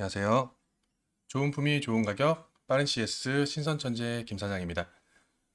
안녕하세요. 좋은 품위 좋은 가격 빠른 CS 신선천재 김 사장입니다.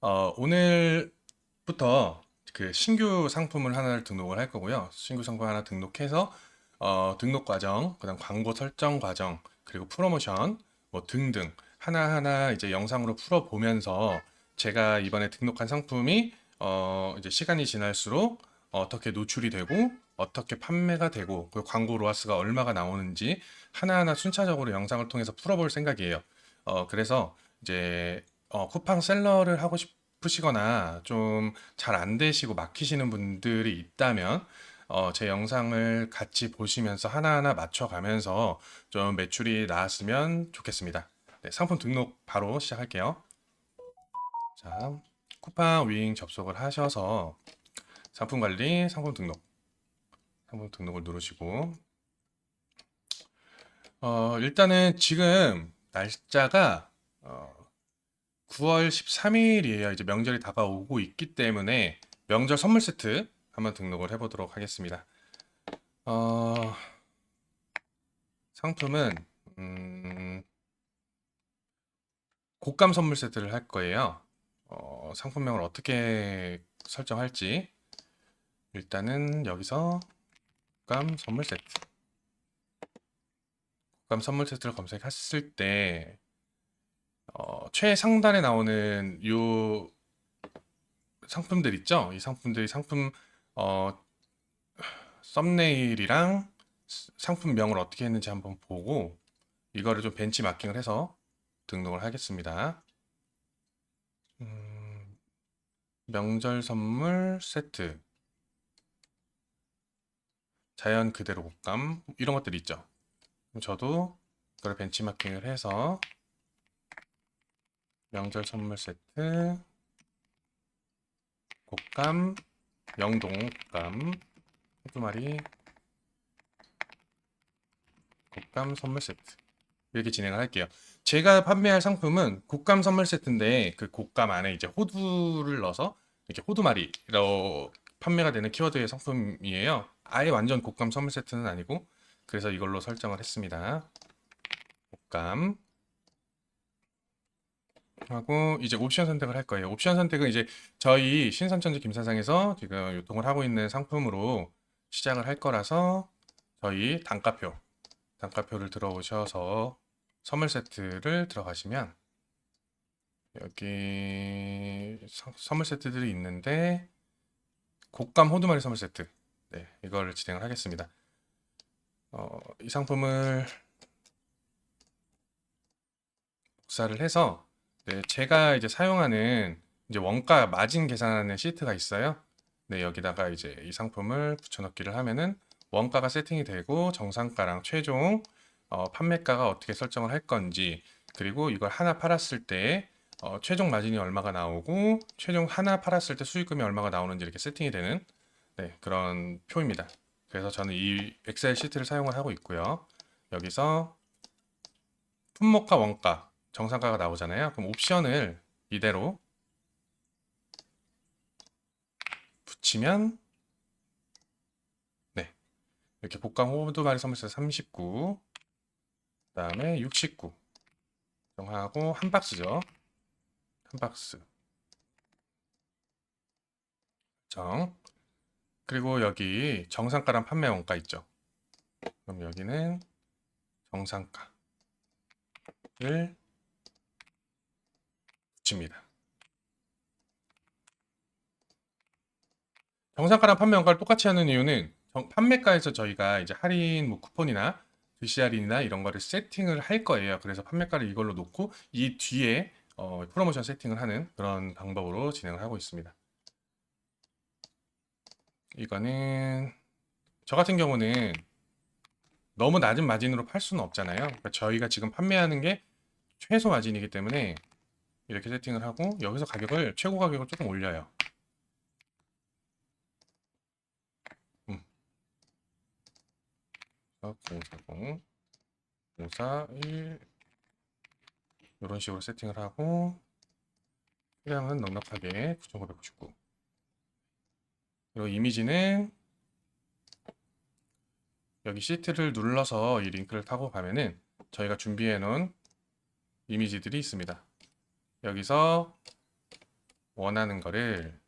어, 오늘부터 그 신규 상품을 하나를 등록을 할 거고요. 신규 상품 하나 등록해서 어, 등록 과정, 그다음 광고 설정 과정, 그리고 프로모션 뭐 등등 하나하나 이제 영상으로 풀어 보면서 제가 이번에 등록한 상품이 어, 이제 시간이 지날수록 어떻게 노출이 되고 어떻게 판매가 되고 그 광고 로아스가 얼마가 나오는지 하나하나 순차적으로 영상을 통해서 풀어볼 생각이에요. 어, 그래서 이제 어, 쿠팡 셀러를 하고 싶으시거나 좀 잘 안 되시고 막히시는 분들이 있다면 어, 제 영상을 같이 보시면서 하나하나 맞춰가면서 좀 매출이 나왔으면 좋겠습니다. 네, 상품 등록 바로 시작할게요. 자, 쿠팡 윙 접속을 하셔서 상품 관리, 상품 등록, 상품 등록을 누르시고 어, 일단은 지금 날짜가 어, 9월 13일이에요. 이제 명절이 다가오고 있기 때문에 명절 선물 세트 한번 등록을 해보도록 하겠습니다. 어, 상품은 음, 곶감 선물 세트를 할 거예요. 어, 상품명을 어떻게 설정할지 일단은 여기서 곶감 선물 세트 곶감 선물 세트를 검색했을 때 어, 최상단에 나오는 요 상품들 있죠? 이 상품들이 상품 어, 썸네일이랑 스- 상품명을 어떻게 했는지 한번 보고 이거를 좀 벤치마킹을 해서 등록을 하겠습니다. 음, 명절 선물 세트 자연 그대로 곶감 이런 것들이 있죠. 저도 그걸 벤치마킹을 해서 명절 선물 세트 곶감 영동 곶감 두 마리 곶감 선물 세트 이렇게 진행을 할게요. 제가 판매할 상품은 곶감 선물 세트인데 그 곶감 안에 이제 호두를 넣어서 이렇게 호두마리로 판매가 되는 키워드의 상품이에요. 아예 완전 곶감 선물 세트는 아니고 그래서 이걸로 설정을 했습니다. 곶감 하고 이제 옵션 선택을 할 거예요. 옵션 선택은 이제 저희 신선천지 김사장에서 지금 유통을 하고 있는 상품으로 시작을 할 거라서 저희 단가표 단가표를 들어오셔서 선물 세트를 들어가시면 여기 서- 선물 세트들이 있는데 곶감 호두마리 선물 세트 네, 이걸 진행을 하겠습니다. 어, 이 상품을 복사를 해서 네, 제가 이제 사용하는 이제 원가 마진 계산하는 시트가 있어요. 네, 여기다가 이제 이 상품을 붙여넣기를 하면은 원가가 세팅이 되고 정상가랑 최종 어, 판매가가 어떻게 설정을 할 건지 그리고 이걸 하나 팔았을 때 어, 최종 마진이 얼마가 나오고 최종 하나 팔았을 때 수익금이 얼마가 나오는지 이렇게 세팅이 되는 네, 그런 표입니다. 그래서 저는 이 엑셀 시트를 사용을 하고 있고요. 여기서 품목과 원가, 정상가가 나오잖아요. 그럼 옵션을 이대로 붙이면 네, 이렇게 복강 호두마리 선물세 39, 그다음에 69 정하고 한 박스죠. 한 박스 정 그리고 여기 정상가랑 판매 원가 있죠. 그럼 여기는 정상가를 붙입니다. 정상가랑 판매 원가를 똑같이 하는 이유는 정- 판매가에서 저희가 이제 할인 뭐 쿠폰이나 VC 할인이나 이런 거를 세팅을 할 거예요. 그래서 판매가를 이걸로 놓고 이 뒤에 어, 프로모션 세팅을 하는 그런 방법으로 진행을 하고 있습니다. 이거는 저 같은 경우는 너무 낮은 마진으로 팔 수는 없잖아요. 그러니까 저희가 지금 판매하는 게 최소 마진이기 때문에 이렇게 세팅을 하고 여기서 가격을 최고 가격을 조금 올려요. 음. 040 541 이런 식으로 세팅을 하고 수량은 넉넉하게 9,999 그리고 이미지는 여기 시트를 눌러서 이 링크를 타고 가면은 저희가 준비해 놓은 이미지들이 있습니다. 여기서 원하는 거를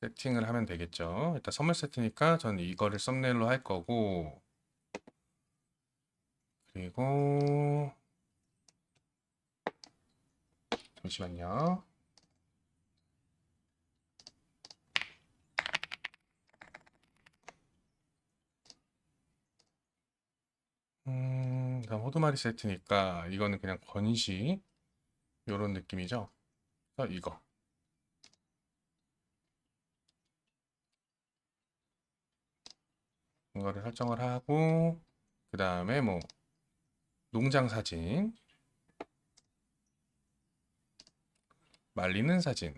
세팅을 하면 되겠죠. 일단 선물 세트니까 저는 이거를 썸네일로 할 거고 그리고 잠시만요. 음, 그다음 호두마리 세트니까 이거는 그냥 건시 요런 느낌이죠. 그래서 이거 이거를 설정을 하고 그 다음에 뭐 농장 사진 말리는 사진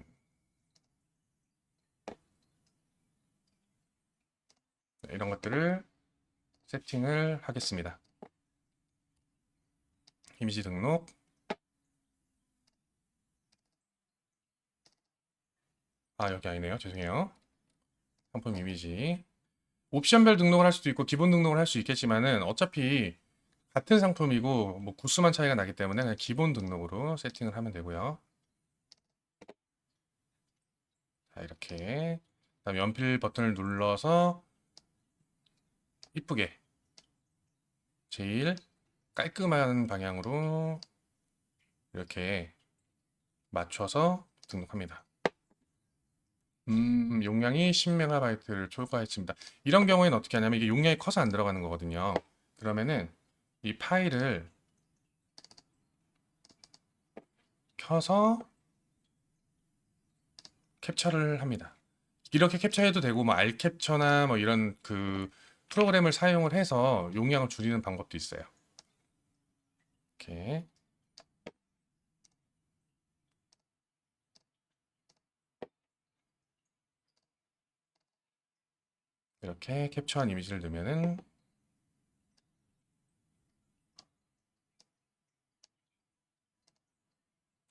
네, 이런 것들을 세팅을 하겠습니다. 이미지 등록. 아 여기 아니네요. 죄송해요. 상품 이미지. 옵션별 등록을 할 수도 있고 기본 등록을 할 수 있겠지만은 어차피 같은 상품이고 뭐 구수만 차이가 나기 때문에 그냥 기본 등록으로 세팅을 하면 되고요. 자 이렇게. 그다음 연필 버튼을 눌러서 이쁘게 제일 깔끔한 방향으로 이렇게 맞춰서 등록합니다. 음, 용량이 10MB를 초과했습니다. 이런 경우에는 어떻게 하냐면 이게 용량이 커서 안 들어가는 거거든요. 그러면은 이 파일을 켜서 캡처를 합니다. 이렇게 캡처해도 되고 뭐 알캡처나 뭐 이런 그 프로그램을 사용을 해서 용량을 줄이는 방법도 있어요. 이렇게 이렇게 캡처한 이미지를 넣으면은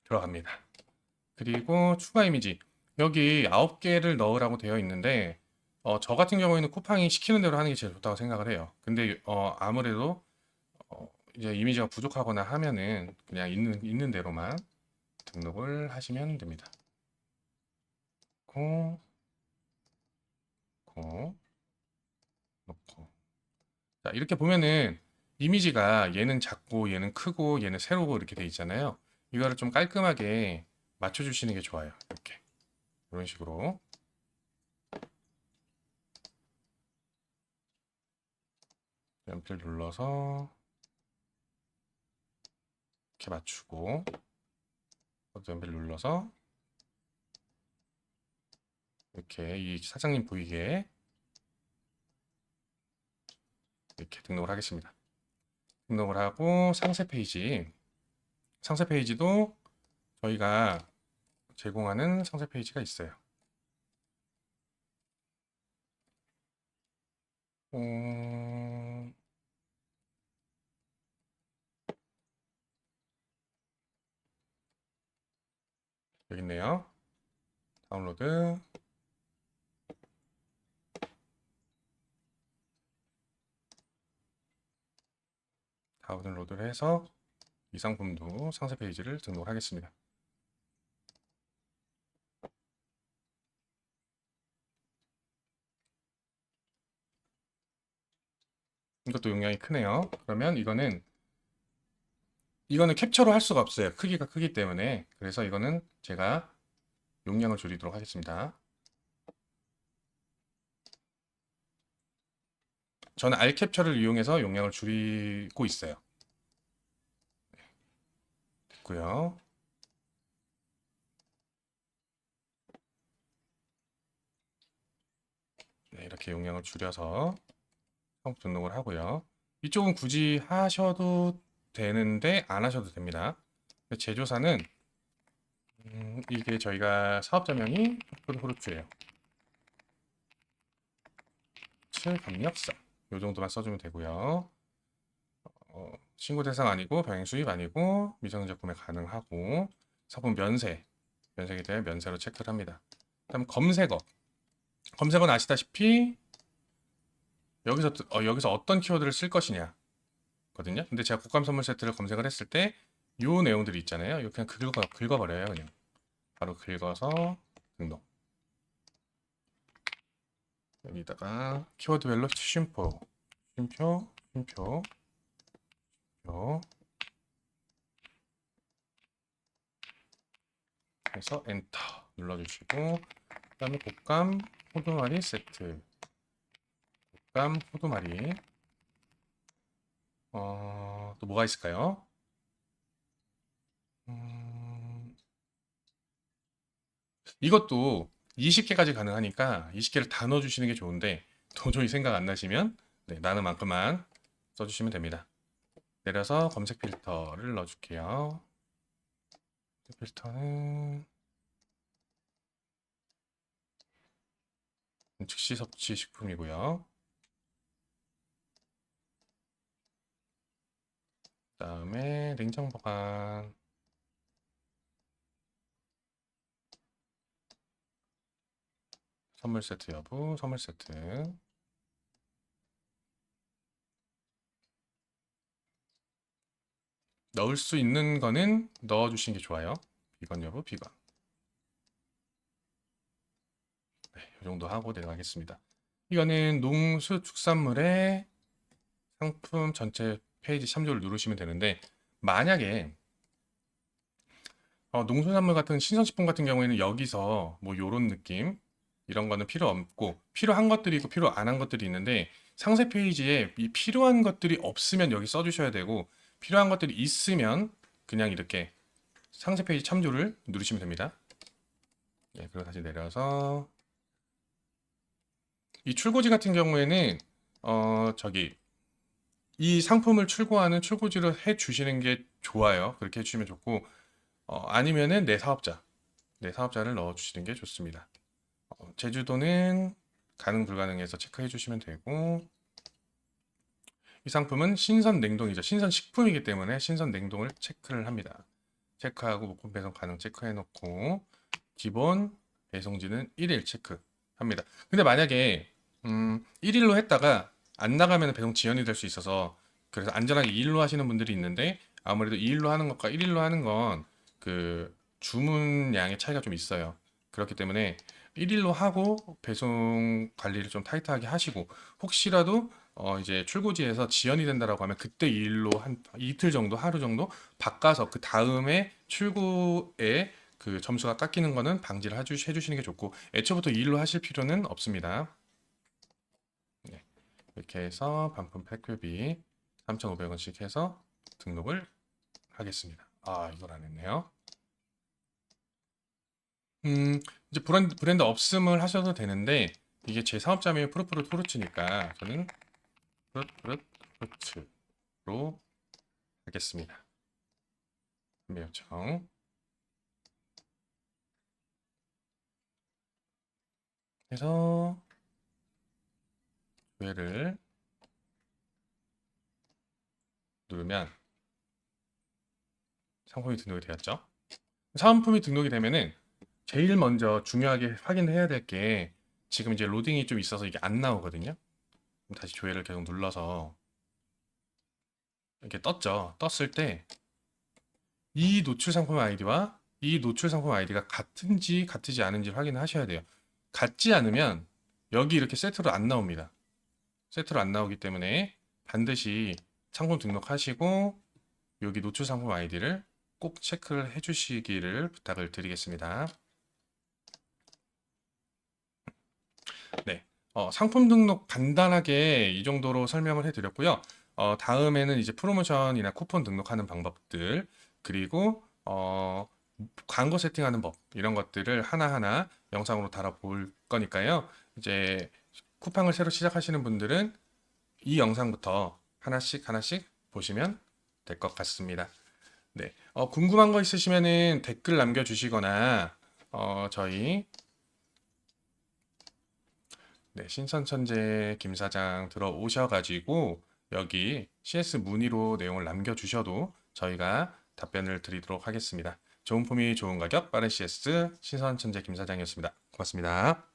들어갑니다. 그리고 추가 이미지 여기 9개를 넣으라고 되어 있는데 어, 저 같은 경우에는 쿠팡이 시키는 대로 하는 게 제일 좋다고 생각을 해요. 근데 어, 아무래도 어, 이제 이미지가 부족하거나 하면은 그냥 있는 있는 대로만 등록을 하시면 됩니다. 고, 고, 놓고. 자, 이렇게 보면은 이미지가 얘는 작고 얘는 크고 얘는 세로고 이렇게 돼 있잖아요. 이거를 좀 깔끔하게 맞춰주시는 게 좋아요. 이렇게 이런 식으로. 연필 눌러서 이렇게 맞추고 또 연필 눌러서 이렇게 이 사장님 보이게 이렇게 등록을 하겠습니다. 등록을 하고 상세 페이지 상세 페이지도 저희가 제공하는 상세 페이지가 있어요. 음, 여기 있네요. 다운로드. 다운로드를 해서 이 상품도 상세 페이지를 등록을 하겠습니다. 이것도 용량이 크네요. 그러면 이거는 이거는 캡처로 할 수가 없어요. 크기가 크기 때문에. 그래서 이거는 제가 용량을 줄이도록 하겠습니다. 저는 알 캡처를 이용해서 용량을 줄이고 있어요. 네. 됐고요. 네, 이렇게 용량을 줄여서 처음 등록을 하고요. 이쪽은 굳이 하셔도 되는데 안 하셔도 됩니다. 제조사는 음, 이게 저희가 사업자명이 호르츠예요. 칠 감력사 요 정도만 써주면 되고요. 어, 신고 대상 아니고 병행 수입 아니고 미성년자 구매 가능하고 상품 면세 면세기 때문에 면세로 체크를 합니다. 그다음 검색어 검색어는 아시다시피 여기서 어, 여기서 어떤 키워드를 쓸 것이냐 거든요. 근데 제가 국감 선물 세트를 검색을 했을 때요 내용들이 있잖아요. 이거 그냥 긁어 긁어버려요. 그냥 바로 긁어서 등록. 여기다가 키워드별로 쉼표, 쉼표, 쉼표, 쉼표. 해서 엔터 눌러주시고 그 다음에 곶감 호두마리 세트 곶감 호두마리 어, 또 뭐가 있을까요? 음, 이것도 20개까지 가능하니까 20개를 다 넣어주시는 게 좋은데 도저히 생각 안 나시면 네, 나는 만큼만 써주시면 됩니다. 내려서 검색 필터를 넣어줄게요. 필터는 즉시 섭취 식품이고요. 다음에 냉장 보관 선물 세트 여부 선물 세트 넣을 수 있는 거는 넣어 주시는 게 좋아요. 비건 여부 비건 네, 이 정도 하고 내려가겠습니다. 이거는 농수축산물의 상품 전체 페이지 참조를 누르시면 되는데 만약에 어, 농수산물 같은 신선식품 같은 경우에는 여기서 뭐 요런 느낌 이런 거는 필요 없고 필요한 것들이 있고 필요 안 한 것들이 있는데 상세 페이지에 이 필요한 것들이 없으면 여기 써주셔야 되고 필요한 것들이 있으면 그냥 이렇게 상세 페이지 참조를 누르시면 됩니다. 예, 그리고 다시 내려서 이 출고지 같은 경우에는 어 저기 이 상품을 출고하는 출고지를 해 주시는 게 좋아요. 그렇게 해 주시면 좋고 어, 아니면은 내 사업자, 내 사업자를 넣어 주시는 게 좋습니다. 어, 제주도는 가능 불가능해서 체크해 주시면 되고 이 상품은 신선 냉동이죠. 신선 식품이기 때문에 신선 냉동을 체크를 합니다. 체크하고 목품 배송 가능 체크해 놓고 기본 배송지는 1일 체크합니다. 근데 만약에 음, 1일로 했다가 안 나가면 배송 지연이 될 수 있어서 그래서 안전하게 2일로 하시는 분들이 있는데 아무래도 2일로 하는 것과 1일로 하는 건 그 주문량의 차이가 좀 있어요. 그렇기 때문에 1일로 하고 배송 관리를 좀 타이트하게 하시고 혹시라도 어 이제 출고지에서 지연이 된다라고 하면 그때 2일로 한 이틀 정도 하루 정도 바꿔서 그 다음에 출고에 그 점수가 깎이는 거는 방지를 해주, 해주시는 게 좋고 애초부터 2일로 하실 필요는 없습니다. 네. 이렇게 해서 반품 팩급이 3,500원씩 해서 등록을 하겠습니다. 아, 이걸 안 했네요. 음, 이제 브랜드, 브랜드 없음을 하셔도 되는데 이게 제 사업자명이 푸르푸르 토르츠니까 저는 토르츠로 하겠습니다. 요청. 해서 조회를 누르면 상품이 등록이 되었죠. 사은품이 등록이 되면은 제일 먼저 중요하게 확인해야 될 게 지금 이제 로딩이 좀 있어서 이게 안 나오거든요. 다시 조회를 계속 눌러서 이렇게 떴죠. 떴을 때 이 노출 상품 아이디와 이 노출 상품 아이디가 같은지 같지 않은지 확인을 하셔야 돼요. 같지 않으면 여기 이렇게 세트로 안 나옵니다. 세트로 안 나오기 때문에 반드시 상품 등록하시고 여기 노출 상품 아이디를 꼭 체크를 해주시기를 부탁을 드리겠습니다. 네, 어, 상품 등록 간단하게 이 정도로 설명을 해드렸고요. 어, 다음에는 이제 프로모션이나 쿠폰 등록하는 방법들 그리고 어, 광고 세팅하는 법 이런 것들을 하나하나 영상으로 달아볼 거니까요. 이제 쿠팡을 새로 시작하시는 분들은 이 영상부터 하나씩 하나씩 보시면 될 것 같습니다. 네, 어, 궁금한 거 있으시면은 댓글 남겨주시거나 어, 저희 네, 신선천재 김 사장 들어오셔가지고 여기 CS 문의로 내용을 남겨주셔도 저희가 답변을 드리도록 하겠습니다. 좋은 품위 좋은 가격 빠른 CS 신선천재 김 사장이었습니다. 고맙습니다.